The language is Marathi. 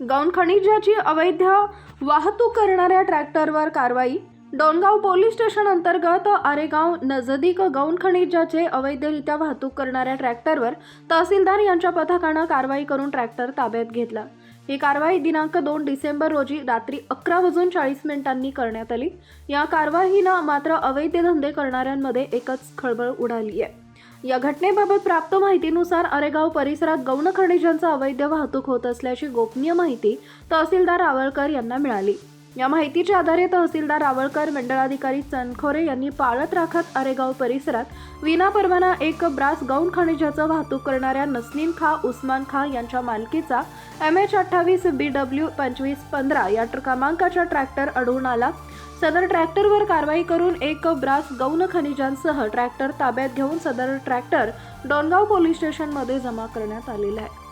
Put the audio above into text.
गौण खनिजाची अवैध वाहतूक करणाऱ्या ट्रॅक्टरवर कारवाई. डोणगाव पोलीस स्टेशन अंतर्गत आरेगाव नजदीक गौण खनिजाचे अवैधरित्या वाहतूक करणाऱ्या ट्रॅक्टरवर तहसीलदार यांच्या पथकानं कारवाई करून ट्रॅक्टर ताब्यात घेतला. ही कारवाई दिनांक दोन डिसेंबर रोजी रात्री अकरा वाजून चाळीस मिनिटांनी करण्यात आली. या कारवाईनं मात्र अवैध धंदे करणाऱ्यांमध्ये एकच खळबळ उडाली आहे. या घटनेबाबत प्राप्त माहितीनुसार अरेगाव परिसरात गौण खनिजांचा अवैध वाहतूक होत असल्याची गोपनीय माहिती तहसीलदार आवळकर यांना मिळाली. या माहितीच्या आधारे तहसीलदार आवळकर मंडळाधिकारी चनखोरे यांनी पाळत राखत अरेगाव परिसरात विनापरवाना एक ब्रास गौण खनिजाचं वाहतूक करणाऱ्या नसनीन खा उस्मान खा यांच्या मालकीचा एम एच अठ्ठावीस बी डब्ल्यू पंचवीस पंधरा या ट्र- क्रमांकाचा ट्रॅक्टर आढळून आला. सदर ट्रॅक्टरवर कारवाई करून एक ब्रास गौण खनिजांसह ट्रॅक्टर ताब्यात घेऊन सदर ट्रॅक्टर डोणगाव पोलीस स्टेशनमध्ये जमा करण्यात आलेला आहे.